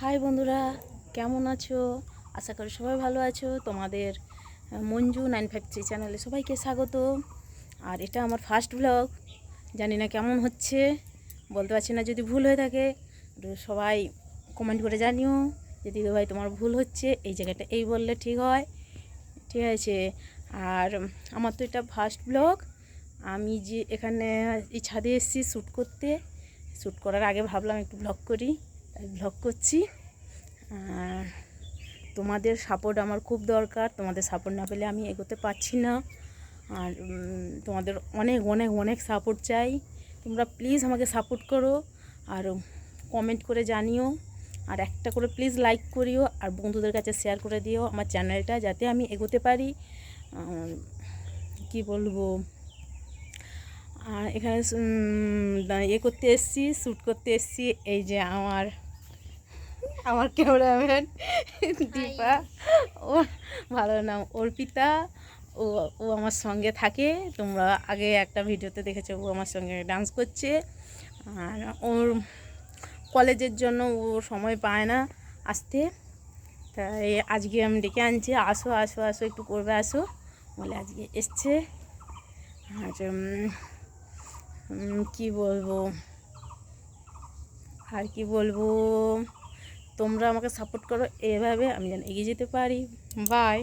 High বন্ধুরা, কেমন আছো? আশা করি সবাই ভালো আছো। তোমাদের মঞ্জু নাইন ফাইভ থ্রি চ্যানেলে সবাইকে স্বাগত। আর এটা আমার ফার্স্ট ব্লগ। জানি না কেমন হচ্ছে, বলতে পারছি না যদি ভুল হয়ে থাকে। সবাই কমেন্ট করে জানিও যে দিদি ভাই তোমার ভুল হচ্ছে, এই জায়গাটা এই বললে ঠিক হয়। ঠিক আছে? আর আমার তো এটা ফার্স্ট ব্লগ। আমি যে এখানে এই ছাদে এসেছি শ্যুট করতে। শ্যুট করার আগে ভাবলাম একটু ব্লগ করি। ব্লগ করছি। আর তোমাদের সাপোর্ট আমার খুব দরকার। তোমাদের সাপোর্ট না পেলে আমি এগোতে পারছি না। আর তোমাদের অনেক অনেক অনেক সাপোর্ট চাই। তোমরা প্লিজ আমাকে সাপোর্ট করো। আর কমেন্ট করে জানিও। আর একটা করে প্লিজ লাইক করিও। আর বন্ধুদের কাছে শেয়ার করে দিও আমার চ্যানেলটা যাতে আমি এগোতে পারি। কি বলব? আর এখানে ইয়ে করতে এসছি শ্যুট করতে এসছি। এই যে আমার আমার ক্যামেরাম্যান দীপা। ও ভালো নাম অর্পিতা। ও ও আমার সঙ্গে থাকে। তোমরা আগে একটা ভিডিওতে দেখেছ ও আমার সঙ্গে ডান্স করছে। আর ওর কলেজের জন্য ও সময় পায় না আসতে। তাই আজকে আমি ডেকে আনছি। আসো আসো আসো একটু করবে আসো। বলে আজকে এসছে। আর কি বলব? আর কি বলব? তোমরা আমাকে সাপোর্ট করো। এভাবে আমি যেন এগিয়ে যেতে পারি। বাই